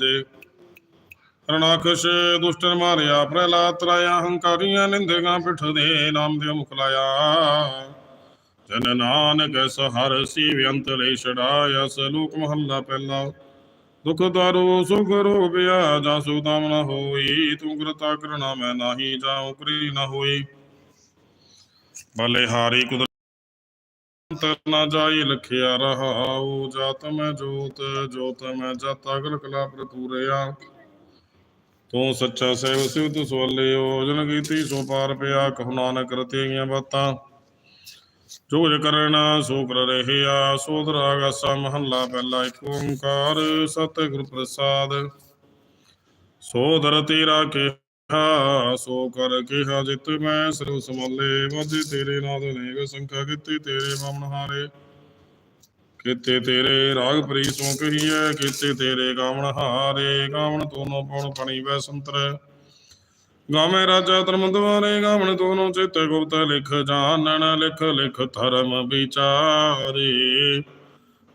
ਦੇ ਰਣਾਕਸ਼ ਦੁਸ਼ਟਨ ਮਾਰਿਆ, ਪ੍ਰਹਿਲਾਦ ਤਰਾਇਆ, ਹੰਕਾਰੀਆਂ ਨਿੰਦੇਗਾ ਪਿਠ ਦੇ ਨਾਮ ਦੇ ਮੁਖ ਜਨ ਨਾਨਕ ਸਹਰ ਸੀ ਵਿਅੰਤ ਲੈ ਛੜਾਇਆ ਸਲੋਕ ਮਹੱਲਾ ਪਹਿਲਾ। ਦੁਖ ਦਾਰੋ, ਸੁਖ ਰੋਪਿਆ ਜਾ ਸੁਦਾਮ ਨ ਹੋਈ, ਤੂੰ ਕਰਤਾ ਕਰਣਾ ਮੈਂ ਨਾਹੀ ਜਾਉ ਕਰੀ ਨ ਹੋਈ। ਬਲੇ ਹਾਰੀ ਕੁਦਰ ਅੰਤਰ ਨਾ ਜਾਈ ਲਖਿਆ ਰਹਾਉ, ਜਾਤ ਮੈਂ ਜੋਤ ਜੋਤ ਮੈਂ ਜਤ, ਅਗਲ ਕਲਾ ਪ੍ਰਤੂਰਿਆ। ਤੂੰ ਸੱਚਾ ਸੇਵ ਸਿਵ ਤੂ ਸਵਲਿਓ ਜਨ ਕੀਤੀ ਸੋ ਪਾਰ ਪਿਆ, ਕਹੁ ਨਾਨਕ ਰਤੀਆਂ ਬਾਤਾਂ। ਜੋ ਜ ਕਰਨਾ ਸੋ ਕਰ ਰਹਿਆ ਸੋਧ ਰਾਗ ਆਸਾ ਮਹੱਲਾ ਪਹਿਲਾ ਇੱਕ ਓੰਕਾਰ, ਸਤਿਗੁਰ ਪ੍ਰਸਾਦ। ਸੋ ਧਰਤੀ ਰਾਖਿਆ ਸੋ ਕਰ ਕਿਹਾ ਜਿਤ ਮੈਂ ਸਰਬ ਸਮਲੇ ਮਜ ਤੇਰੇ ਨਾਦ ਅਨੇਕ ਸੰਖਾ ਕੀਤੀ ਤੇਰੇ ਬਾਮਣ ਹਾਰੇ। ਕਿਤੇ ਤੇਰੇ ਰਾਗ ਪ੍ਰੀ ਸੋ ਕਹੀਐ, ਕਿਤੇ ਤੇਰੇ ਗਾਵਣ ਹਾਰੇ। ਗਾਵਣ ਤੋਨੋ ਪਉਣ ਪਣੀ ਵੈ ਸੰਤਰ। ਗਾਵੇਂ ਰਾਜਾ ਧਰਮ ਦਵਾਰੇ ਗਾਵਣ ਤੋਨੋ ਚਿਤ ਗੁਪਤ ਲਿਖ ਜਾਣਨ, ਲਿਖ ਲਿਖ ਧਰਮ ਵਿਚਾਰੇ।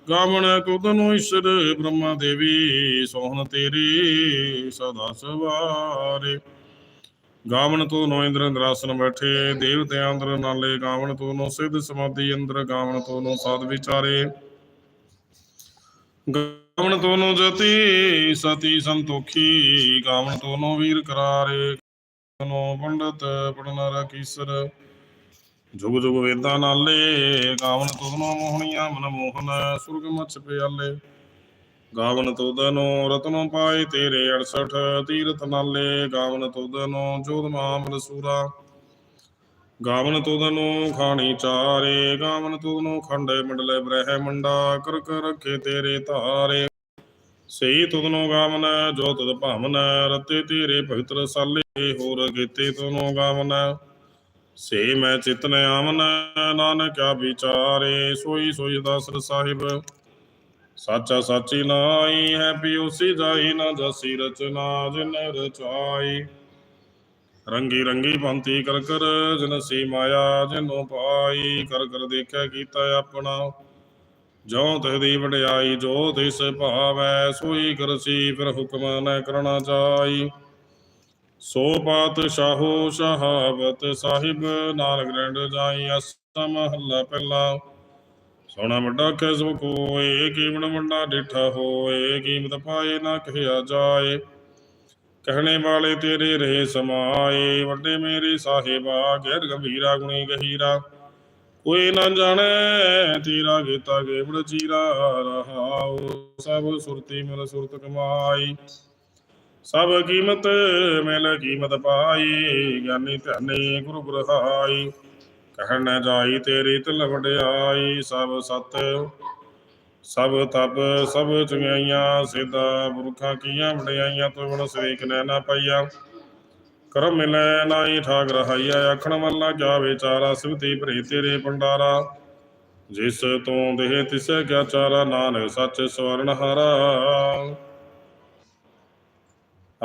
ਗਾਵਣ ਤੁਧ ਨੂੰ ਈਸ਼ਰ ਬ੍ਰਹਮਾ ਦੇਵੀ, ਸੋਹਣ ਤੇਰੀ ਸਦਾ ਸਵਾਰੇ। ਗਾਵਣ ਤੂੰ ਨੋ ਇੰਦਰ ਇੰਦਰਾਸਨ ਬੈਠੇ ਦੇਵਤੇ ਅੰਦਰ ਨਾਲੇ ਗਾਵਣ ਤੂੰ ਨੋ ਸਿੱਧ ਸਮਾਧੀ ਅੰਦਰ ਗਾਵਣ ਤੂੰ ਨੋ ਸਾਧ ਵਿਚਾਰੇ। ਗਾਵਣ ਤੂੰ ਨੋ ਜਤੀ, ਸਤੀ ਸੰਤੋਖੀ ਗਾਵਣ ਤੂੰ ਨੋ ਵੀਰ ਕਰਾਰੇ। ਨੋ ਪੰਡਤ, ਪੜਨ ਰਕੀਸਰ ਜੁਗ ਜੁਗ ਵੇਦਾਂ ਨਾਲੇ ਗਾਵਣ ਤੋ ਨੋ ਮੋਹਣੀਆਂ ਮਨ ਮੋਹਨ ਸੁਰਗ ਮਛ ਪਿਆਲੇ। ਗਾਵਨ ਤੁਧਨੋ ਰਤਨੋ ਪਾਏ ਤੇਰੇ 68 ਤੀਰਤ ਨਾਲੇ, ਗਾਵਨ ਤੁਧਨੋ ਜੋਧ ਮਾਮਲ ਸੂਰਾ। ਗਾਵਨ ਤੁਧਨੋ ਖਾਣੀ ਚਾਰੇ, ਗਾਵਨ ਤੁਧਨੋ ਖੰਡੇ ਮੰਡਲੇ ਬ੍ਰਹਮੰਡਾ ਕਰ ਕਰ ਰਖੇ ਤੇਰੇ ਧਾਰੇ। ਸਹੀ ਤੁਧਨੋ ਗਾਵਨ, ਜੋ ਤੁਧ ਭਾਵਨ, ਰਤੇ ਤੇਰੇ ਭਗਤ ਰਸਾਲੇ ਹੋਰ ਗੀਤੇ ਤੁਧਨੋ ਗਾਵਨ। ਸੇ ਮੈਂ ਚਿਤਨ ਆਮਨ ਨਾਨਕਿਆ ਵਿਚਾਰੇ, ਸੋਈ ਸੋਈ ਦਾਸਰ ਸਾਹਿਬ। ਸਾਚਾ ਸਾਚੀ ਨਾਈ ਹੈ ਪਿਉਸੀ ਜਾਈ ਨਾ ਜਸੀ ਰਚਨਾ ਜਿਨ ਰਚਾਈ ਰੰਗੀ ਰੰਗੀ ਭੰਤੀ ਕਰ ਕਰ ਜਨ ਸੀ ਮਾਇਆ ਜਿਨੋ ਪਾਈ ਕਰ ਕਰ ਦੇਖਿਆ ਕੀਤਾ ਆਪਣਾ। ਜੋ ਤਹਦੀ ਵਡਿਆਈ ਜੋ ਤਿਸ ਭਾਵੈ ਸੋਈ ਕਰਸੀ ਫਿਰ ਹੁਕਮ ਨ ਕਰਨਾ ਚਾਈ ਸੋ ਪਾਤਸ਼ਾਹੋ ਸ਼ਹਾਵਤ ਸਾਹਿਬ ਨਾਨਕ ਰੰਡ ਜਾਈ ਅਸਮ ਮਹੱਲਾ ਪਹਿਲਾ। ਸੋਣਾ ਵੱਡਾ ਕਿਸਮ ਕੋਏ, ਕੀਮਣ ਵੱਡਾ ਡਿਠਾ ਹੋਏ, ਕੀਮਤ ਪਾਏ ਨਾ ਕਹਿਆ ਜਾਏ। ਕਹਿਣੇ ਵਾਲੇ ਤੇਰੇ ਰਹੇ ਸਮਾਏ, ਵੱਡੇ ਮੇਰੇ ਸਾਹਿਬਾ ਗੈਰ ਗੰਭੀਰਾ, ਗੁਣੀ ਗਹੀਰਾ। ਕੋਈ ਨਾ ਜਾਣੇ ਤੇਰਾ ਕੀਤਾ ਗੇਵੜ ਚੀਰਾ, ਰਹਾਉ ਸਭ ਸੁਰਤੀ ਮਿਲ ਸੁਰਤ ਕਮਾਈ। ਸਭ ਕੀਮਤ ਮਿਲ ਕੀਮਤ ਪਾਈ, ਗਿਆਨੀ ਧਿਆਨੀ ਗੁਰੂ ਗ੍ਰਹਾਈ ਕਹਿਣ ਨਾ ਜਾਈ ਤੇਰੀ ਤਿਲ ਵਡਿਆਈ, ਸਭ ਸਤ, ਸਭ ਤਪ, ਸਭ ਚੰਗਿਆਈਆਂ ਸਿੱਧਾ ਪੁਰਖਾਂ ਕੀਆਂ ਵਡਿਆਈਆਂ ਤੋਂ ਬਣ ਸ੍ਰੀ ਨਾ ਪਾਈਆ। ਕਰਮ ਮਿਲੈ ਨਾਹੀ ਠਾਕ ਰਹਾਈਆ, ਆਖਣ ਵਾਲਾ ਕਿਆ ਵਿਚਾਰਾ ਸਿਵਤੀ ਭਰੇ ਤੇਰੇ ਭੰਡਾਰਾ। ਜਿਸ ਤੋਂ ਦੇਹ ਤਿਸੈ ਕਿਆ ਚਾਰਾ, ਨਾਨਕ ਸੱਚ ਸਵਰਨ ਹਾਰਾ।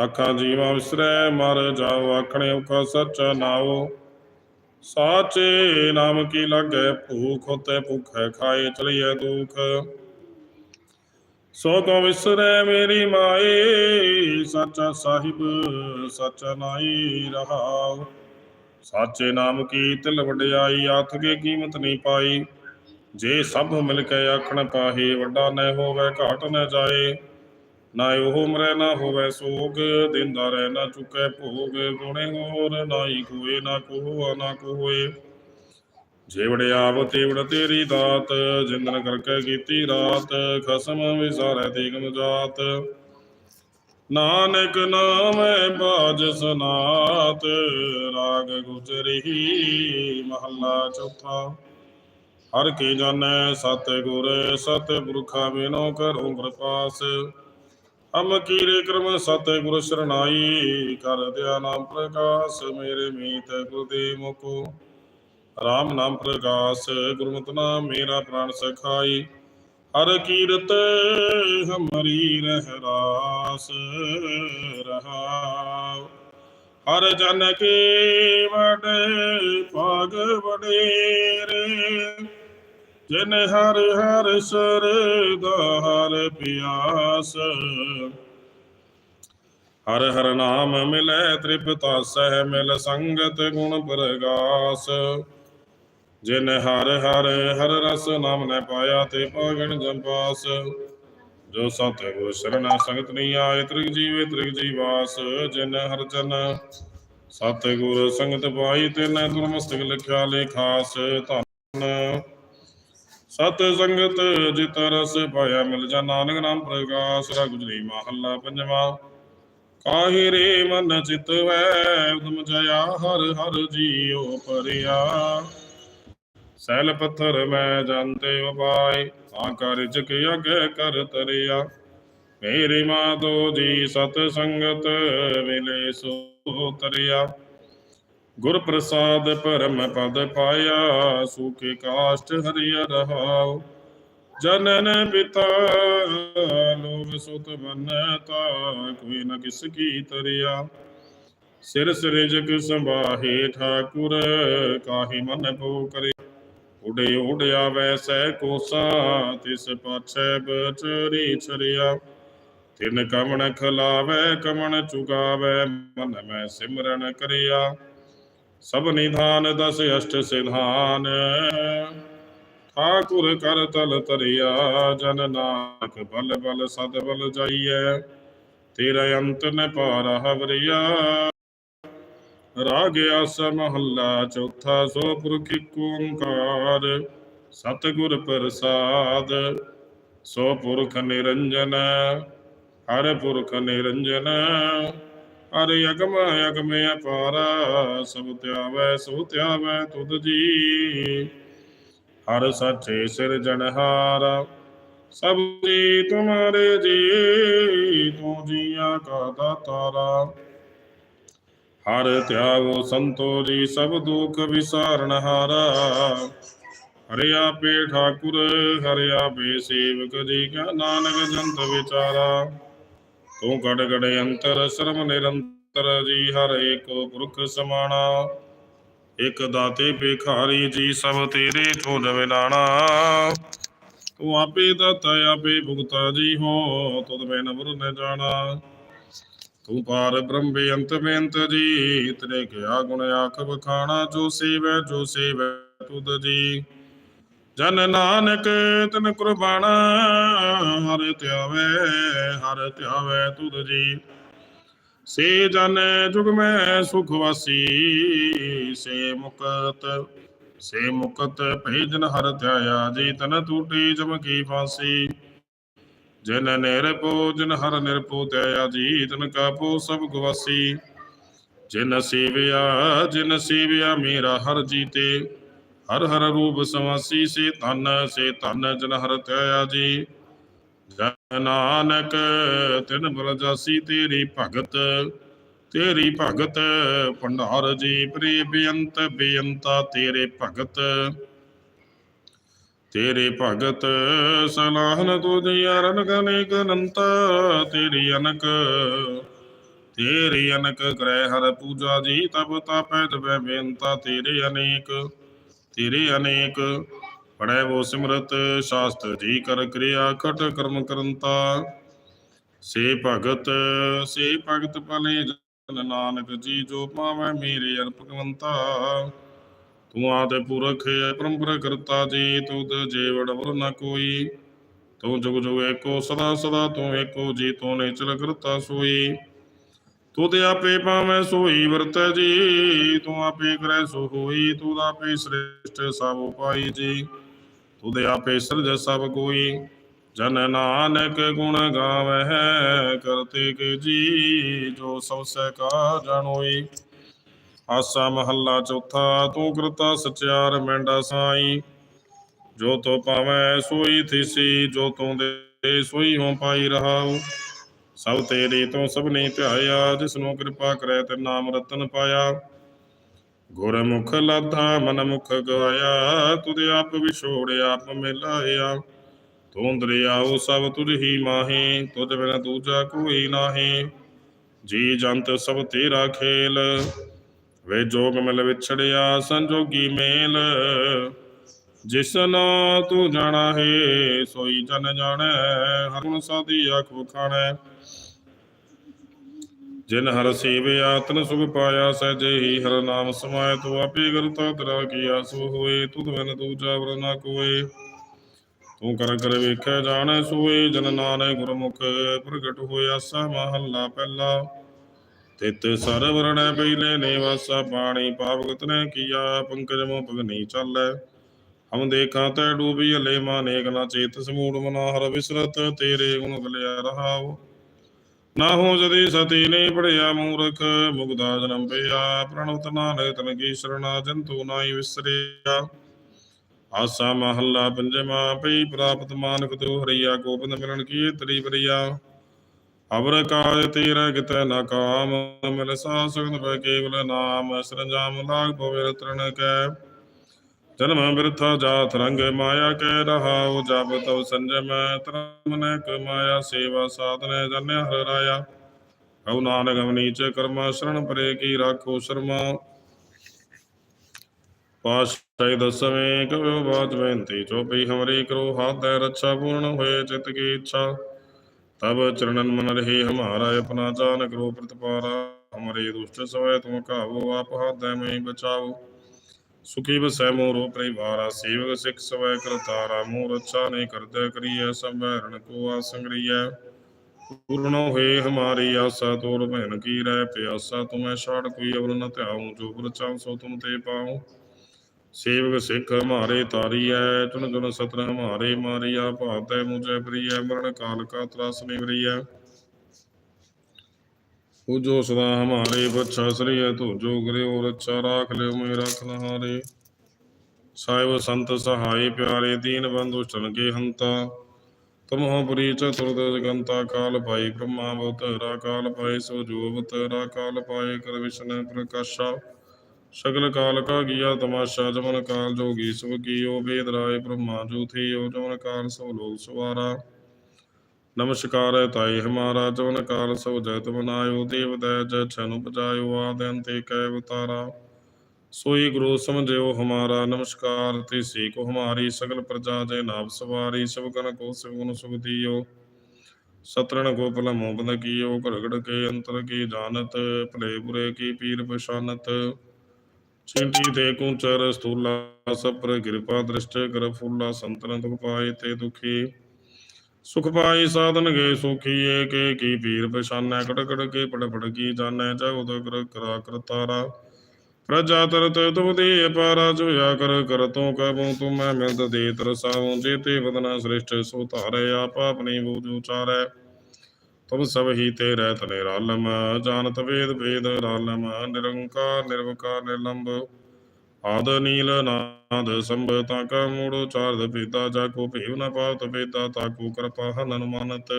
ਆਖਾਂ ਜੀਵਾ ਵਿਸਰੈ, ਮਰ ਜਾਓ, ਆਖਣੇ ਔਖਾ ਸੱਚ ਨਾਓ। ਸਾਚੇ ਨਾਮ ਕੀ ਲਾਗੈ ਭੂਖ ਹੋਤੇ ਭੁਖੈ ਖਾਏ ਚਲੀਐ ਦੁਖ। ਸੋ ਕੋ ਵਿਸਰੈ ਮੇਰੀ ਮਾਏ, ਸੱਚਾ ਸਾਹਿਬ, ਸੱਚਾ ਨਾਈ ਰਹਾਉ। ਸਾਚੇ ਨਾਮ ਕੀ ਤਿਲ ਵਡਿਆਈ ਆਥ ਕੇ ਕੀਮਤ ਨਹੀਂ ਪਾਈ। ਜੇ ਸਭ ਮਿਲ ਕੇ ਆਖਣ ਪਾਹੇ, ਵੱਡਾ ਨ ਹੋਵੇ, ਘਾਟ ਨਾ ਜਾਏ। ਨਾ ਉਹ ਮਰੈ ਨਾ ਹੋਵੇ ਸੋਗ, ਦਿੰਦਾ ਰਹਿ ਨਾ ਚੁਕੈ ਭੋਗ, ਗੁਣੇ ਹੋਰ ਨਾਈ ਕੋਏ ਨਾ ਕੋਹ, ਨਾ ਕੋਏ ਜੇਵੜ ਆਵ ਤੇਵੜ ਤੇਰੀ ਦਾਤ, ਜਿੰਦਨ ਕਰਕੇ ਕੀਤੀ ਰਾਤ, ਖਸਮ ਵਿਸਾਰੈ ਤੇਗਮ ਜਾਤ। ਨਾਨਕ ਨਾਮੈ ਬਾਜ ਸਨਾਤ, ਰਾਗ ਗੁਜਰੀ ਮਹੱਲਾ ਚੌਥਾ। ਹਰ ਕੀ ਜਾਣੈ ਸਤਿਗੁਰ ਸਤਿ ਪੁਰਖਾ ਬਿਨੋ ਕਰੋ ਕਿਰਪਾਸ। ਹਮ ਕੀਰੇ ਕਰਮ ਸਤ ਗੁਰ ਸਰਣਾਈ, ਕਰ ਦਿਆ ਨਾਮ ਪ੍ਰਕਾਸ਼, ਮੇਰੇ ਮੀਤ ਗੁਰਦੇਵ ਮੁਕੋ। ਰਾਮ ਨਾਮ ਪ੍ਰਕਾਸ਼, ਗੁਰਮਤਿ ਨਾਮ ਮੇਰਾ ਪ੍ਰਾਨ ਸਖਾਈ। ਹਰ ਕੀਰਤ ਹਮਰੀ ਰਹਿ ਰਾਸ ਰਹਾਉ। ਹਰ ਜਨ ਕੇ ਵਡੇ ਭਾਗ ਵਡੇਰੇ। ਜਿਨ ਹਰ ਹਰ ਸਰਦਾ ਹਰ ਪਿਆਸ। ਹਰ ਹਰ ਨਾਮ ਮਿਲੈ ਤ੍ਰਿਪਤਾ ਸਹਿ ਮਿਲ ਸੰਗਤ ਗੁਣ ਪ੍ਰਗਾਸ। ਜਿਨ ਹਰ ਹਰ ਹਰ ਰਸ ਨਾਮ ਨੇ ਪਾਇਆ ਤੇ ਪਾਗਣ ਜੰਪਾਸ। ਜੋ ਸਤ ਗੁਰ ਸ਼ਰਨ ਸੰਗਤ ਨਹੀਂ ਆਏ ਤ੍ਰਿਗ ਜੀਵੇ ਤ੍ਰਿਗ ਜੀਵਾਸ। ਜਿਨ ਹਰ ਜਨ ਸਤ ਗੁਰ ਸੰਗਤ ਪਾਈ ਤਿਨ ਦੁਰਮਸਤਕ ਲਿਖਿਆ ਲੇਖਾਸ ਧੰਨ। ਸਤ ਸੰਗਤ ਜਿਤ ਰਸ ਪਾਇਆ ਮਿਲ ਜਾ ਨਾਨਕ ਨਾਮ ਪ੍ਰਗਾਸ ਰਗੁਜਰੀ ਮਹੱਲਾ ਪੰਜਵਾ। ਕਾਹੀ ਰੇ ਮਨ ਚਿਤ ਵੈ, ਉਦਮ ਜਇਆ, ਹਰ ਹਰ ਜੀਉ ਪਰਿਆ ਸੈਲ ਪੱਥਰ ਮੈਂ ਜਾਂਤੇ ਉਪਾਏ ਆਕਾਰ ਜਕ ਅਗੇ ਕਰ ਤਰਿਆ। ਮੇਰੀ ਮਾਤੋ ਜੀ ਸਤ ਸੰਗਤ ਮਿਲੇ ਸੋ ਤਰਿਆ। ਗੁਰ ਪ੍ਰਸਾਦ ਪਰਮ ਪਦ ਪਾਇਆ ਸੂਕੇ ਕਾਸ਼ਟ ਹਰਿਆ ਰਹਾਉ ਜਨਨ ਪਿਤਾ, ਲੋਭ ਸੁਤ ਬਨਤਾ ਕੋਈ ਨ ਕਿਸ ਕੀ ਤਰਿਆ। ਸਿਰ ਸਿਰਜਕ ਸੰਭਾਹੇ ਠਾਕੁਰ, ਕਾਹੀ ਮਨ ਪਉ ਕਰੇ ਉਡੇ ਉਡਿਆ ਵੈਸੈ ਕੋਸਾ, ਤਿਸ ਪਾਛੈ ਬਚਰੀ ਛਰਿਆ। ਤਿਨ ਕਮਣ ਖਲਾਵੇ, ਕਮਣ ਚੁਗਾਵੇ, ਮਨ ਮੈਂ ਸਿਮਰਨ ਕਰਿਆ। ਸਭ ਨਿਧਾਨ ਦਸ ਅਸ਼ਟ ਸਿਧਾਨ। ਠਾਕੁਰ ਕਰ ਤਲ ਤਰਿਆ, ਜਨ ਨਾਨਕ ਬਲ ਬਲ ਸਦ ਬਲ ਜਾਈਐ। ਤੇਰਾ ਅੰਤ ਨ ਪਾਰ ਹਵਰਿਆ। ਰਾਗ ਆਸ ਮਹੱਲਾ ਚੌਥਾ ਸੋ ਪੁਰਖ ਏਕ ਓੰਕਾਰ। ਸਤਿਗੁਰ ਪ੍ਰਸਾਦ, ਸੋ ਪੁਰਖ ਨਿਰੰਜਨ, ਹਰ ਪੁਰਖ ਨਿਰੰਜਨ। ਹਰ ਅਗਮ ਅਗਮ ਅਪਾਰ, ਸਭ ਧਿਆਵੈ ਸੋ ਧਿਆਵੈ ਤੁਧ ਜੀ। ਹਰ ਸੱਚੇ ਸਿਰਜਣਹਾਰ ਸਭ ਜੀ ਤੁਮਾਰੇ ਜੀ, ਤੂੰ ਜੀਆਂ ਕਾ ਦਾਤਾਰਾ। ਹਰ ਧਿਆਵੋ ਸੰਤੋ ਜੀ, ਸਭ ਦੁਖ ਵਿਸਾਰਨ ਹਰਿਆ ਪੇ ਠਾਕੁਰ ਹਰਿਆ ਆਪੇ ਸੇਵਕ ਜੀ ਕਾ ਨਾਨਕ ਜੰਤ ਵਿਚਾਰਾ। ਤੂੰ ਗੜ ਗੜ ਅੰਤਰ ਸਰਮ ਨਿਰੰਤਰ ਜੀ, ਹਰ ਏਕੋ ਪੁਰਖ ਸਮਾਣਾ। ਇਕ ਦਾਤੇ ਭਿਖਾਰੀ ਜੀ, ਸਭ ਤੇਰੇ ਠੋਨ ਵਿਲਾਣਾ ਤੂੰ ਆਪੇ ਦਾਤਾ, ਆਪੇ ਭੁਗਤਾ ਜੀ ਹੋ, ਤੁਧ ਬਿਨ ਨਵਰ ਨ ਜਾਣਾ। ਤੂੰ ਪਾਰ ਬ੍ਰਹਮ ਬੇਅੰਤ ਬੇਅੰਤ ਜੀ, ਤੇਰੇ ਕਿਆ ਗੁਣ ਆਖ ਬਖਾਣਾ ਜੋ ਸੇਵੈ ਜੋ ਸੇਵੈ ਤੁਧ ਜੀ। ਜਨ ਨਾਨਕ ਤਨ ਕੁਰਬਾਨ, ਹਰ ਧਿਆਵੇ ਹਰ ਧਿਆਵੇ ਤੁਧ ਜੀ। ਸੇ ਜਨ ਜੁਗ ਮੈਂ ਸੁਖ ਵਾਸੀ, ਸੇ ਮੁਕਤ ਸੇ ਮੁਕਤ ਭੇਜਨ ਹਰ ਧਿਆਇਆ ਜੀ ਤਨ ਟੂਟੀ ਜਮ ਕੀ ਫਾਸੀ। ਜਿਨ ਨਿਰਪੋ ਜਿਨ ਹਰ ਨਿਰਪੋ ਧਿਆਇਆ ਜੀ ਤਨ ਕਾਪੋ ਸਭ ਗਵਾਸੀ। ਜਿਨ ਸੇਵਿਆ ਜਿਨ ਸੇਵਿਆ ਮੇਰਾ ਹਰ ਜੀਤੇ। ਹਰ ਹਰ ਰੂਪ ਸਵਾਸੀ ਸੇ ਧਨ ਸੇ ਧਨ ਜਨ ਹਰ ਧਿਆਇਆ ਜੀ। ਜਨ ਨਾਨਕ, ਤਿਨ ਬਲ ਜਾਸੀ ਤੇਰੀ ਭਗਤ ਤੇਰੀ ਭਗਤ ਭੰਡਾਰ ਜੀ, ਪ੍ਰੀ ਬੇਅੰਤ ਬੇਅੰਤਾ ਤੇਰੇ ਭਗਤ। ਤੇਰੇ ਭਗਤ ਸਲਾਹਨ ਤੁਝੀ ਅਰਨ ਕਨੇਕ ਅਨੰਤ, ਤੇਰੀ ਅਨਕ ਤੇਰੀ ਅਨਕ ਗ੍ਰਹਿ ਹਰ ਪੂਜਾ ਜੀ ਤਬ ਤਾਪੈ ਤਬੈ ਬੇਅੰਤਾ ਤੇਰੇ ਅਨੇਕ। ਤੇਰੇ ਅਨੇਕ ਪੜੈ ਵੋ ਸਿਮਰਤ, ਸ਼ਾਸਤਰ ਜੀ ਕਰ ਕਿਰਿਆ ਕਟ ਕਰਮ ਕਰੰਤਾ। ਸੇ ਭਗਤ ਸੇ ਭਗਤ ਭਲੇ ਜਨ ਨਾਨਕ ਜੀ, ਜੋ ਪਾਵੈ ਮੇਰੇ ਅਰਪਕਵੰਤਾ ਤੂੰ ਆਦਿ ਪੁਰਖ ਹੈ ਕਰਤਾ ਜੀ, ਤੁਧ ਜੀਵੜ ਵਰ ਨ ਕੋਈ। ਤੂੰ ਜੁਗ ਜੁਗ ਏਕੋ, ਸਦਾ ਸਦਾ ਤੂੰ ਏਕੋ, ਜੀ ਤੂੰ ਨੇ ਚਲ ਕਰਤਾ ਸੋਈ। ਤੂੰ ਤੇ ਆਪੇ ਪਾਵੈ ਸੋਈ ਵਰਤੈ ਜੀ, ਤੂੰ ਆਪੇ ਕਰੈ ਸੋ ਹੋਈ ਤੂੰ ਆਪੇ ਸ੍ਰਿਸ਼ਟ ਸਭ ਉਪਾਈ ਜੀ। ਤੁਧ ਆਪੇ ਸਿਰਜ ਸਭ ਕੋਈ, ਜਨ ਨਾਨਕ ਗੁਣ ਗਾਵਹਿ, ਕਰਤੇ ਕੇ ਜੀ, ਜੋ ਸਭ ਸਹਿ ਕਾ ਜਾਣੋਈ ਆਸਾ ਮਹੱਲਾ ਚੌਥਾ, ਤੂੰ ਕਰਤਾ ਸਚਿਆਰ ਮੈਂਡਾ ਸਾਈ। ਜੋ ਤੋ ਪਾਵੈ ਸੋਈ ਥਿਸੀ, ਜੋ ਤੂੰ ਦੇ ਸੋਈ ਹੋ ਪਾਈ ਰਹਾਉ। ਸਭ ਤੇਰੀ ਤੋਂ ਸਭ ਨੇ ਧਿਆਇਆ, ਜਿਸ ਨੂੰ ਕਿਰਪਾ ਕਰੇ ਤੇ ਨਾਮ ਰਤਨ ਪਾਇਆ। ਗੁਰਮੁਖ ਲਾਧਾ ਮਨ ਮੁਖ ਗਾਇਆ ਤੁਧ ਆਪ ਵਿਛੋੜ ਆਪ ਮਿਲਾਇਆ। ਤੂੰ ਦਰਿਆਉ ਸਭ ਤੁਝ ਹੀ ਮਾਹੀ, ਤੁਝ ਬਿਨ ਦੂਜਾ ਕੋਈ ਨਾਹੀ। ਜੀ ਜੰਤ ਸਭ ਤੇਰਾ ਖੇਲ, ਵੇ ਜੋਗ ਮਿਲ ਵਿਛੜਿਆ ਸੰਜੋਗੀ ਮੇਲ। ਜਿਸਨਾ ਤੂੰ ਜਾਣਾ ਹੈ ਸੋਈ ਜਨ ਜਾਣੈ ਹਰੁਣ ਸਾਦੀ ਆਖ ਵਖਾਣੈ ਜਿਨ ਹਰ ਸੇਵਿਆ ਤਨ ਸੁਖ ਪਾਇਆ, ਸਹਿਜੇ ਹੀ ਹਰ ਨਾਮ ਸਮਾਇ ਤੂੰ ਆਪੇ ਕਰਤਾ ਤੇਰਾ ਕੀਆ, ਸੋ ਹੋਏ ਤੁਧ ਬਿਨ ਦੂਜਾ ਵਰ ਨਾ ਕੋਏ। ਤੂੰ ਕਰ ਕਰ ਵੇਖੈ, ਜਾਣੈ ਸੋਏ, ਜਨ ਨਾਨਕ ਗੁਰਮੁਖ, ਪ੍ਰਗਟ ਹੋਇਆ ਸਾ ਮਹੱਲਾ ਪਹਿਲਾ। ਤਿਤ ਸਰ ਵਰਣੈ ਪਹਿਲੇ ਨੇ ਪਾਣੀ ਪਾਵਗਤ ਨੇ ਕੀਆ, ਪੰਕਜ ਮੋ ਪਗ ਨਹੀਂ ਹਮ ਦੇਖਾਂ ਤੈ ਡੂਬੀ, ਹਲੇ ਮਾਨੇਕ ਨਾ ਚੇਤ, ਸਮੂੜ ਮਨਾ ਹਰ ਵਿਸਰਤ, ਤੇਰੇ ਗੁਣ ਗਲਿਆ ਰਹਾਉ। ਨਾ ਹੋ ਜਦੀ ਸਤੀ ਨੇ ਪੜਿਆ ਮੂਰਖ ਮੁਗਦਾ ਜਨਮ ਪਿਆ। ਪ੍ਰਣਵਤ ਨਾਨਕ ਤਨ ਕੀ ਸਰਣਾ ਜੰਤੂ ਨਾਈ ਵਿਸਰਿਆ। ਆਸਾ ਮਹੱਲਾ ਪੰਜਵਾ ਪਈ ਪ੍ਰਾਪਤ ਮਾਨਕ ਤੋ ਹਰੀਆ, ਗੋਬਿੰਦ ਮਿਲਣ ਕੀ ਤਰੀ ਬਰੀਆ ਅਵਰ ਕਾਜ ਤੇਰਾ ਕਿਤੈ ਨਾ ਕਾਮ, ਮਿਲ ਸਾ ਸੁਗੰਧ ਪੈ ਕੇਵਲ ਨਾਮ, ਸਰੰਜਾਮ ਲਾਗ ਪਵੇ ਰਤਨ ਕੈ। ਜਨਮ ਬਿਰਥਾ ਜਾਤ ਰੰਗ ਮਾਇਆ ਕੈ ਰਹਾਉ, ਜਪ ਤਉ ਸੰਜਮ ਤਰਮ ਨੇ ਕਮਾਇਆ, ਸੇਵਾ ਸਾਧਨੇ ਜਨਿਆ ਹਰ ਰਾਇਆ। ਹਉ ਨਾਨਕ ਅਵਨੀਚ ਕਰਮਾ ਸ਼ਰਣ ਪਰੇ ਕੀ ਰਾਖੋ ਸ਼ਰਮਾ। ਪਾਸ਼ਟੈ ਦਸਵੇਂ ਕਵਿਉ ਬਾਤ ਬੇਨਤੀ ਚੋਪੀ ਹਮਰੀ ਕਰੋ, ਹਾਥੈ ਰੱਛਾ ਪੂਰਨ ਹੋਏ ਚਿਤ ਕੀ ਇੱਛਾ। ਤਬ ਚਰਨਨ ਮਨ ਰਹੀ ਹਮਾਰਾ, ਆਪਣਾ ਜਾਨ ਕਰੋ ਪ੍ਰਤਪਾਰਾ। ਹਮਰੇ ਦੁਸ਼ਟ ਸਵੈ ਤੁਮ ਕਾਵੋ ਆਪ ਹਾਥੈ ਮੈਂ ਬਚਾਓ। ਸੁਖੀ ਵਸੈ ਮੋਰੋ ਪਰਿਵਾਰਾ, ਸੇਵਕ ਸਿਖ ਸਵੈ ਕਰਤਾਰਾ ਮੋਰ ਅੱਛਾ ਨਹੀਂ ਕਰਦਾ ਕਰੀਐ, ਸਭ ਹਰਣ ਕੋ ਆਸੰਗਰੀਐ ਪੂਰਨ ਹੋਏ ਹਮਾਰੀ ਆਸਾ ਤੋੜ ਭੈਣ ਕੀ ਰਹਿ ਪਿਆਸਾ, ਤੁਮੈ ਛਾੜ ਕੋਈ ਅਵਰ ਨ ਧਿਆਉ, ਜੋ ਬਰ ਚਾਉ ਸੋ ਤੁਮ ਤੇ ਪਾਉ। ਸੇਵਕ ਸਿੱਖ ਹਮਾਰੇ ਤਾਰੀ ਐ ਤੁਨ ਗੁਣ ਸਤਰ ਹਮਾਰੇ ਮਾਰੀਆ ਭਾਤੈ ਮੁਝੇ ਪ੍ਰੀਐ ਮਰਨ ਕਾਲ ਕਾ ਤਰਾਸ ਨਿਵਰੀਐ। त्रास निवरिय जो सदा हमारे बच्चा श्री है तू जो करे और अच्छा राख ले मैं रख नहारे साहिब संत सहाय प्यारे दीन बंधु चन के हंता तुम हो पुरी चतुर्द जगंता काल पाई ब्रह्मा अवतरा काल पाए सो जो अवतरा काल पाए कर विष्णु प्रकाशा सगल काल का किया तमाशा जमन काल जोगी सब कियो वेद राय ब्रह्मा जो थे यो जमन काल सब लोग सवारा ਨਮਸਕਾਰ ਹੈ ਤਾਈ ਹਮਾਰਾ ਵਨ ਕਾਲ ਸਭ ਜਗਤ ਬਨਾਇਓ ਦੇਵ ਦਇ ਜੈ ਛਨੁ ਪਜਾਇਓ ਆਦਿ ਅੰਤੇ ਕੈ ਅਵਤਾਰਾ। ਸੋਈ ਗੁਰੂ ਸਮਝਿਓ ਹਮਾਰਾ, ਨਮਸਕਾਰ ਤੇ ਸੇ ਕੋ ਹਮਾਰੀ, ਸਗਲ ਪ੍ਰਜਾ ਜੈ ਨਾਮ ਸਵਾਰੀ, ਸਭ ਕਨ ਕੋ ਸਿਵਨ ਸੁਖ ਦੀਓ। ਸਤਰਣ ਕੋ ਮੋਹ ਬੰਦ ਕੀਓ ਘੜਗੜ ਕੇ ਅੰਤਰ ਕੀ ਜਾਣਤ, ਭਲੇ ਬੁਰੇ ਕੀ ਪੀਰ ਪਛਾਨਤ। ਛਿੰਟੀ ਤੇ ਕੁੰਚਰ ਸਤੂਲਾ ਸਪਰ ਕਿਰਪਾ ਦ੍ਰਿਸ਼ਟ ਕਰ ਫੁੱਲਾ, ਸੰਤਨ ਦੁਖ ਤੇ ਦੁਖੀ। ਸੁਖ ਪਾਈ ਸਾਧਨ ਗਏ ਸੁਖੀ ਕੇ ਕੀ ਪੀਰ ਪਛਾਨੈ? ਕੜ ਕੜ ਕੇ ਪੜ ਪੜ ਕੀ ਜਾਣੈ? ਜਗਤ ਕਰ, ਕਰਾ ਕਰਤਾਰਾ ਪ੍ਰਜਾ ਤਰਤ ਤੁਮ ਦੇ ਅਪਾਰਾ ਜੋਇਆ ਕਰ ਕਰ ਤੂੰ ਕਬੂ ਤੂੰ ਮੈਂ ਮਿਲਦ ਦੇ ਤਰਸਾਉ। ਜੇ ਤੇ ਵਦਨਾ ਸ੍ਰਿਸ਼ਟ, ਸੋ ਧਾਰੇ, ਆਪ ਆਪਣੀ ਬੂਝ ਉਚਾਰੈ। ਤੁਮ ਸਭ ਹੀ ਤੇ ਰਹਿਤ ਨਿਰਾਲਮ ਜਾਣਤ ਵੇਦ ਵੇਦ ਰਾਲਮ। ਨਿਰੰਕਾਰ, ਨਿਰਵਕਾਰ ਨਿਰਲੰਭ ਆਦ ਨੀਲ ਨਾਦ ਸੰਭ ਤਾ ਕਾ ਮੂੜ ਚਾਰਦ ਪੀਤਾ ਜਾ ਕੋ ਭੇਵ ਨ ਪਾਤ ਪੀਤਾ ਤਾ ਕੋ ਕਿਰਪਾ ਹਨ ਅਨੁਮਾਨਤ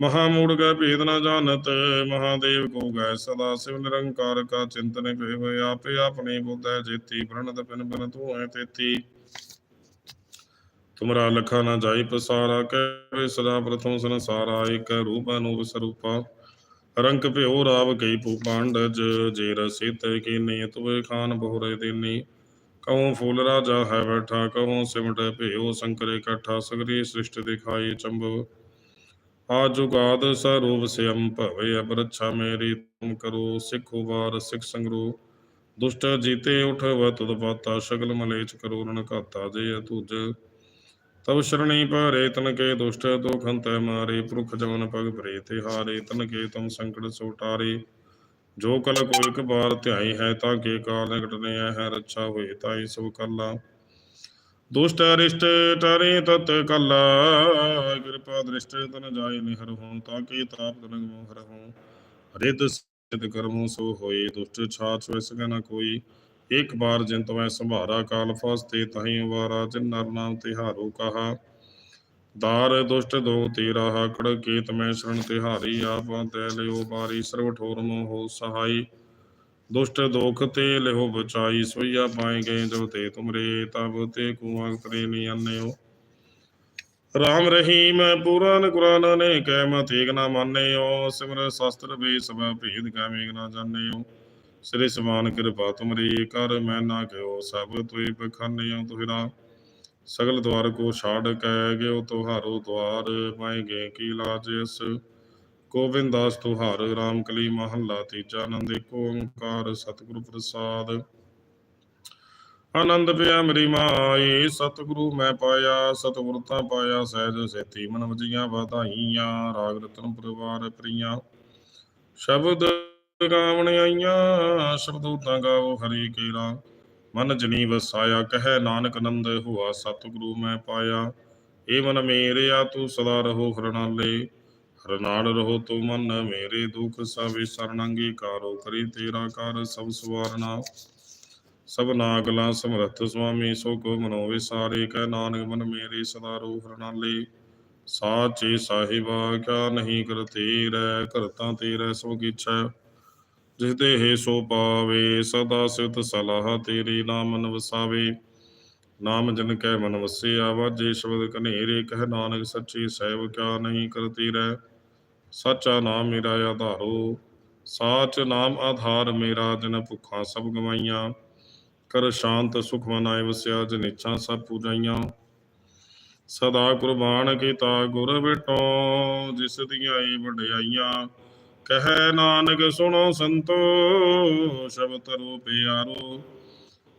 ਮਹਾ ਮੂੜ ਗੈ ਭੇਦ ਨ ਜਾਣਤ ਮਹਾਦੇਵ ਕੋ ਗੈ ਸਦਾ ਸਿਵ ਨਿਰੰਕਾਰ ਕਾ ਚਿੰਤਨ ਭੇਵ, ਆਪੇ ਆਪਣੀ ਬੁੱਧੈ ਜੇਤੀ, ਪ੍ਰਣਤ ਪਿਨ ਬਿਨ ਤੂੰ ਹੈ ਤੇਤੀ। ਤੁਮਰਾ ਲਖਾ ਨਾ ਜਾਈ ਪਸਾਰਾ, ਕਹਿ ਸਦਾ ਪ੍ਰਥਮ ਸੰਸਾਰਾ, ਏਕ ਰੂਪ ਅਨੂਪ ਸਰੂਪਾ। ਰੰਗ ਭਿਓ ਰਾਵ ਕਈ ਪੂ ਪਾਂਡਜ ਜੇ ਰਸਿਤ ਕੀਨੀ ਤੁਵੇ ਖਾਨ ਬਹੁਰੇ ਦੇਨੀ। ਕਹੂੰ ਫੂਲ ਰਾਜਾ ਹੈ ਬੈਠਾ, ਕਹੂੰ ਸਿਮਟ ਭਿਓ ਸ਼ੰਕਰ ਇਕੱਠਾ, ਸਗਰੀ ਸ੍ਰਿਸ਼ਟ ਦਿਖਾਈ ਚੰਬੋ। ਆ ਜੁਗਾਦ ਸਰੂਪ ਸਿਅਮ ਭਵੇ ਅਬ ਮੇਰੀ, ਤੁਮ ਕਰੋ ਸਿੱਖੋ ਵਾਰ ਸਿੱਖ ਸੰਗਰੋ। ਦੁਸ਼ਟ ਜੀਤੇ ਉਠਵ ਤੁਧ ਪਾਤਾ, ਸ਼ਗਲ ਮਲੇਚ ਕਰੋ ਰਣ ਘਾਤਾ, ਜੇ ਤੁਜ ਤਬ ਸ਼ਰਣੀ ਭਾਰੇ ਤਨ ਕੇ ਦੁਸ਼ਟ, ਦੁਖ ਹੰਤੈ ਮਾਰੇ, ਪੁਰਖ ਜਮਨ ਪਗ ਭਰੇ ਤੇ ਹਾਰੇ, ਤਨ ਕੇ ਤੁਮ ਸੰਕਟ ਸੋਟਾਰੇ ਜੋ ਕਲ ਕੋ ਇਕ ਬਾਰ ਧਿਆਈ ਹੈ, ਤਾਂ ਕੇ ਕਾਲ ਨਿਕਟ ਹੈ ਰੱਛਾ ਹੋਏ ਤਾਈ ਸਭ ਕੱਲਾ। ਦੁਸ਼ਟ ਅਰਿਸ਼ਟ ਟਰੇ ਤਤ ਕੱਲਾ, ਕਿਰਪਾ ਦ੍ਰਿਸ਼ਟ ਤਨ ਜਾਏ ਨਿਹਰ ਹੋਂ ਤਾਂ ਕੇ ਤਾਪ ਤਨ ਮੋਹ ਹੋਂ ਰਿਤ ਸਿਧ ਕਰਮੋ ਸੋ ਹੋਏ, ਦੁਸ਼ਟ ਛਾਛ ਵਿਸ ਨਾ ਕੋਈ। ਇੱਕ ਬਾਰ ਜਿਨ ਤਵੈ ਸੰਭਾਰਾ ਕਾਲ ਫਸਤੇ ਤਹੀਂ ਵਾਰਾ ਜਿਨ ਨਰ ਨਾਮ ਤਿਹਾਰੋ ਕਹਾ। ਦਾਰ ਦੁਸ਼ਟ ਦੋ ਤੇਰਾ ਹਾਕੜ, ਕੇਤ ਮੈਂ ਸ਼ਰਨ ਤਿਹਾਰੀ ਆਪਾ। ਤੈ ਲਿਓ ਬਾਰੀ ਸਰਵ ਠੋਰ ਮੋ ਹੋ ਦੁਸ਼ਟ ਦੋਖ ਤੇ ਲਿਓ ਬਚਾਈ ਸੋਈਆ ਪਾਏ ਗਏ ਜੋ ਤੇ ਤੁਮਰੇ, ਤਬ ਤੇ ਕੁਆ ਕਰੇ ਨੀ ਰਾਮ ਰਹੀਮ, ਪੁਰਾਨ ਕੁਰਾਨ ਨੇ ਕਹਿ ਮਤੇਕ ਨਾ ਮੰਨਿਓ। ਸਿਮਰ ਸ਼ਾਸਤਰ ਵੇ ਸਭ ਭੇਦ ਕਾ ਮੇਗ ਨਾ ਜਾਣਿਓ। ਸ੍ਰੀ ਸਮਾਨ ਕਿਰਪਾ ਤੁਮਰੀ, ਕਰ ਮੈਂ ਨਾ ਕਿਓ ਸਭ ਤੁਈ ਬਖਾਨਿਓ ਤੁਹਿਰਾ ਸਗਲ ਦਵਾਰ ਕੋ ਛਾੜ ਕੈ ਗਿਓ ਤੁਹਾਰੋ ਦਵਾਰ ਪਾਏ ਕੀ ਲਾਜ ਇਸ ਗੋਬਿੰਦ ਦਾਸ ਤੁਹਾਰ ਰਾਮ ਕਲੀ ਮਹੱਲਾ ਤੀਜਾ ਆਨੰਦ, ਏਕ ਓੰਕਾਰ ਸਤਿਗੁਰੂ ਪ੍ਰਸਾਦ। ਆਨੰਦ ਪਿਆ ਮੇਰੀ ਮਾਈ, ਸਤਿਗੁਰੂ ਮੈਂ ਪਾਇਆ, ਸਤਿਗੁਰ ਤਾਂ ਪਾਇਆ, ਸਹਿਜ ਸੇਤੀ ਮਨ ਵਜੀਆਂ ਵਧਾਈਆਂ, ਰਾਗ ਰਤਨ ਪਰਿਵਾਰ ਪ੍ਰੀਆਂ। ਸ਼ਬਦ ਗਾਵਣ ਆਈਆਂ ਸ਼ਬਦੋ ਤਾਂ ਗਾਓ ਹਰੀ ਕੇਰਾ। ਮਨ ਜਨੀ ਵਸਾਇਆ ਕਹੈ ਨਾਨਕ ਨੰਦ ਹੁਆ, ਸਤਿਗੁਰੂ ਮੈਂ ਪਾਇਆ। ਏ ਮਨ ਮੇਰਿਆ, ਤੂੰ ਸਦਾ ਰਹੋ ਹਰਨਾਲੇ। ਹਰ ਰਹੋ ਤੂੰ ਮਨ ਮੇਰੇ ਦੁਖ, ਸਭ ਸਰਣੰਗੀ ਕਾਰੋ ਕਰੀ ਤੇਰਾ ਕਰ ਸਭ ਸਵਾਰਨਾ। ਸਭ ਨਾਗਲਾ ਸਮਰਥ ਸੁਆਮੀ ਸੋ ਕੋ ਮਨੋ ਵਿਸਾਰੇ, ਕਹਿ ਨਾਨਕ ਮਨ ਮੇਰੇ ਸਦਾ ਰੋ ਹਰਨਾਲੇ। ਸਾਚੇ ਸਾਹਿਬਾ, ਕਿਆ ਨਹੀਂ ਕਰਤੇ ਰਹਿ, ਕਰਤਾ ਤੇਰੇ ਸੋ ਕਿਛੈ ਜਿਸ ਦੇਹ ਸੋ ਪਾਵੇ, ਸਦਾ ਸਿਤ ਸਲਾਹ ਤੇਰੀ ਨਾਮ ਮਨ ਵਸਾਵੇ ਨਾਮ ਜਨ ਕੈ ਮਨ ਵਸਿਆ, ਵਾਜੇ ਸ਼ਬਦ ਕਨੇਰੇ ਕਹਿ ਨਾਨਕ ਸੱਚੀ ਸਹਿਬ ਕਿਆ ਨਹੀਂ ਕਰਤੀ ਰਹਿ। ਸੱਚਾ ਨਾਮ ਮੇਰਾ ਆਧਾਰੋ, ਸਾਚ ਨਾਮ ਆਧਾਰ ਮੇਰਾ ਜਿਨ ਭੁੱਖਾਂ ਸਭ ਗਵਾਈਆਂ। ਕਰ ਸ਼ਾਂਤ ਸੁਖ ਮਨਾਏ ਵਸਿਆ, ਜਿਨ ਇੱਛਾ ਸਭ ਪੂਜਾਈਆਂ। ਸਦਾ ਕੁਰਬਾਨ ਕੀਤਾ ਗੁਰ ਬਿਟੋ, ਜਿਸ ਦੀਆਂ ਈ ਵਡਿਆਈਆਂ। ਕਹੈ ਨਾਨਕ ਸੁਣੋ ਸੰਤੋ ਸ਼ਬਦ ਰੂਪ ਪਿਆਰੋ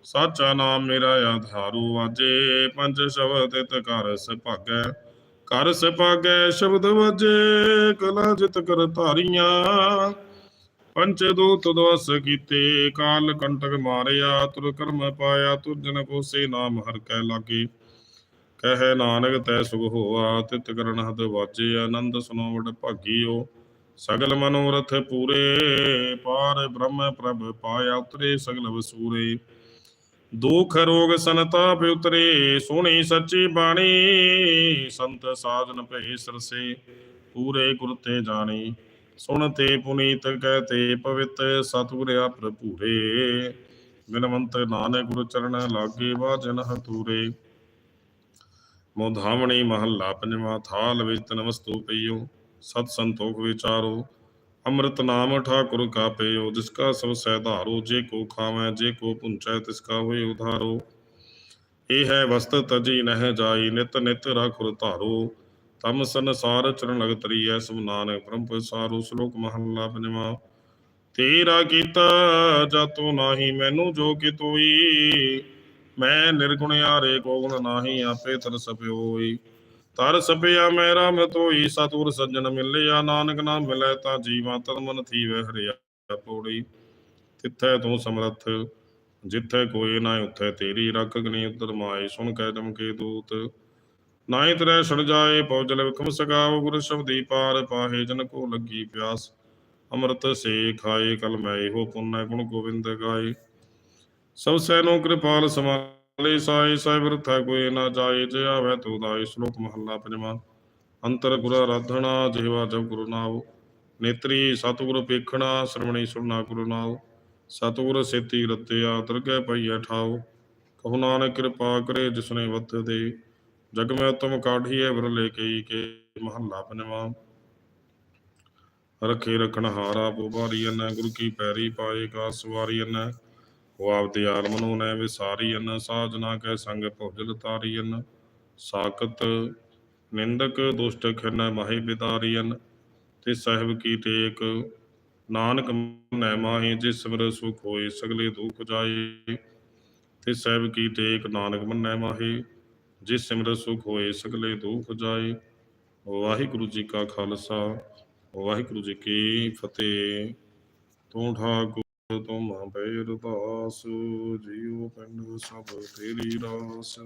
ਸਾਚਾ ਨਾਮ ਮੇਰਾ ਆਧਾਰੂ, ਵਾਜੇ ਪੰਜ ਸ਼ਬਦ ਤਿਤ ਕਰ ਸੁਭਾਗੈ ਕਰ ਸੁਭਾਗੈ ਸ਼ਬਦ ਵਾਜੇ, ਕਲਾ ਜਿਤ ਕਰ ਧਾਰੀਆਂ। ਪੰਚ ਦੂਤ ਦਵਸ ਕੀਤੇ, ਕਾਲ ਕੰਟਕ ਮਾਰਿਆ, ਤੁਰ ਕਰਮ ਪਾਇਆ ਤੁਰ ਜਨ ਕੋਸੇ ਨਾਮ ਹਰ ਕੈ ਲਾਗੇ। ਕਹਿ ਨਾਨਕ ਤੈ ਸੁਖ ਹੋਆ, ਤਿਤ ਕਰਨ ਹਦ ਵਾਜੇ, ਆਨੰਦ ਸੁਨੋ ਵਡ ਭਾਗੀਓ। ਸਗਲ ਮਨੋਰਥ ਪੂਰੇ, ਪਾਰ ਬ੍ਰਹਮ ਪ੍ਰਭ ਪਾਇਆ ਉਤਰੇ ਸਗਲ ਵਸੂਰੇ। ਦੁਖ ਰੋਗ ਸੰਤਾਪ ਉਤਰੇ ਸੋਹਣੀ ਸੱਚੀ ਬਾਣੀ, ਸੰਤ ਸਾਧਨ ਭਏ ਸਰਸੇ, ਪੂਰੇ ਗੁਰ ਤੇ ਜਾਣੀ। ਸੁਣ ਤੇ ਪੁਨੀਤ ਕਹਿ ਤੇ ਪਵਿੱਤ ਸਤਿਗੁਰ ਆਪਰ ਭੂਰੇ। ਬਿਨਵੰਤ ਨਾਨਕ ਗੁਰ ਚਰਨ ਲਾਗੇ ਵਾਜਨ ਹਤੂਰੇ। ਮੋਧਾਵਣੀ ਮਹੱਲਾ ਪੰਜਵਾ, ਥਾਲ ਵਿੱਚ ਤਨ ਵਸਤੂ ਪਈਓ। ਸਤ ਸੰਤੋਖ ਵਿਚਾਰੋ। ਅੰਮ੍ਰਿਤ ਨਾਮ ਠਾਕੁਰ ਕਾ ਪਇਓ ਜਿਸ ਕਾ ਸਭ ਸਹਿਧਾਰੋ ਜੇ ਕੋ ਖਾਵੈ, ਜੇ ਕੋ ਪੁੰਚੈ, ਤਿਸ ਕਾ ਹੋਏ ਉਧਾਰੋ। ਇਹ ਹੈ ਵਸਤ ਤਜੀ ਨਹਿ ਜਾਈ, ਨਿਤ ਨਿਤ ਰਾਖੁਰ ਧਾਰੋ। ਤਮ ਸੰਸਾਰ ਚਰਨ ਲਗ ਤਰੀਐ ਸਭ ਨਾਨਕ ਬ੍ਰਹਮ ਪ੍ਰਸਾਰੋ, ਸ਼ਲੋਕ ਮਹੱਲਾ ਪੰਜਵਾ। ਤੇਰਾ ਕੀਤਾ ਜਾਤੋ ਨਾਹੀ, ਮੈਨੂੰ ਜੋ ਕਿ ਤੋਈ। ਮੈਂ ਨਿਰਗੁਣ ਆਰੇ ਕੋ ਗੁਣ ਨਾਹੀ, ਆਪੇ ਤਰਸ ਪਿਓਈ। ਤਰ ਸਭਿਆ ਮੇਰਾ ਮਤੋਈ ਸਤੁਰ ਸੱਜਣ ਮਿਲਿਆ, ਨਾਨਕ ਨਾਮ ਮਿਲੈ ਤਾਂ ਜੀਵਾ ਤਨ ਮਨ ਥੀਵੈ ਹਰਿਆ ਪੌੜੀ। ਤਿੱਥੈ ਤੂੰ ਸਮਰੱਥ, ਜਿੱਥੈ ਕੋਈ ਨਾ ਉੱਥੈ ਤੇਰੀ ਰੱਖ ਗਨੀ ਉਦਰ ਮਾਏ, ਸੁਣ ਕੈ ਜਮਕੇ ਦੂਤ। ਨਾਹੀ ਤਰੈ ਛੜ ਜਾਏ, ਪੌਜਲ ਵਿਖਮ ਸਗਾਵ ਗੁਰ ਸ਼ਬਦੀ ਪਾਰ ਪਾਹੇ, ਜਨ ਕੋ ਲੱਗੀ ਪਿਆਸ। ਅੰਮ੍ਰਿਤ ਸੇ ਖਾਏ, ਕਲ ਮੈਂ ਇਹੋ ਪੁੰਨੈ, ਗੁਣ ਗੋਬਿੰਦ ਗਾਏ। ਸਭ ਸੈਨੋ ਕਿਰਪਾਲ ਸਮਾਲੇ ਸਾਈ ਸਾਹਿਬ ਰਥਾ ਕੋਈ ਨਾ ਜਾਏ, ਜੇ ਆਵੇ ਤੂ ਦਾਈ ਸ਼ਲੋਕ ਮਹੱਲਾ ਪੰਜਵਾਂ। ਅੰਤਰ ਗੁਰ ਆਰਾਧਣਾ ਜਿਹਵਾ ਜਪ ਗੁਰੂ ਨਾਮ ਨੇਤਰੀ ਸਤਿਗੁਰ ਪੇਖਣਾ, ਸ਼ਰਵਣੀ ਸੁਣਨਾ ਗੁਰੂ ਨਾਮ ਸਤਿਗੁਰ ਸੇਤੀ ਰਤਿਆ ਦਰਗਹਿ ਪਈਐ ਠਾਉ। ਕਹੂ ਨਾਨਕ ਕਿਰਪਾ ਕਰੇ ਜਿਸਨੇ ਵਤ ਦੇ। ਜਗ ਮੈਂ ਉਤਮ ਕਾਢੀਐ ਬਰਲੇ ਕਈ ਕੇ ਮਹੱਲਾ ਪੰਜਵਾਂ। ਰਖੇ ਰਖਣ ਹਾਰਾ ਪੁਬਾਰੀ ਅਨ, ਗੁਰੂ ਕੀ ਪੈਰੀ ਪਾਏ ਕਾ ਸਵਾਰੀ ਅਨ। ਉਹ ਆਪਦੇ ਆਲਮ ਨੂੰ ਨੈ ਵਿਸਾਰੀ ਅਨ ਸਾਜਨਾ ਕੈ ਸੰਗ ਭੁਜਲ ਤਾਰੀ ਅਨ ਸਾਖਤ ਨਿੰਦਕ ਦੁਸ਼ਟ ਖਿਨ ਮਾਹੀ ਬਿਦਾਰੀ ਅਨ ਤੇ ਸਾਹਿਬ ਕੀ ਟੇਕ, ਨਾਨਕ ਨੈ ਮਾਹੀ, ਜਿਸ ਸਿਮਰ ਸੁਖ ਹੋਏ ਸਗਲੇ ਦੁਖ ਜਾਏ। ਤੇ ਸਾਹਿਬ ਕੀ ਟੇਕ, ਨਾਨਕ ਮੰਨੈ ਮਾਹੀ, ਜਿਸ ਸਿਮਰ ਸੁਖ ਹੋਏ ਸਗਲੇ ਦੁਖ ਜਾਏ। ਵਾਹਿਗੁਰੂ ਜੀ ਕਾ ਖਾਲਸਾ, ਵਾਹਿਗੁਰੂ ਜੀ ਕੀ ਫਤਿਹ। ਤੂੰ ਠਾਕੁਰ। ਤੁਮ ਬੈ ਅਰਦਾਸ ਜੀਉ ਪਿੰਡ ਸਭ ਤੇਰੀ ਰਾਸ।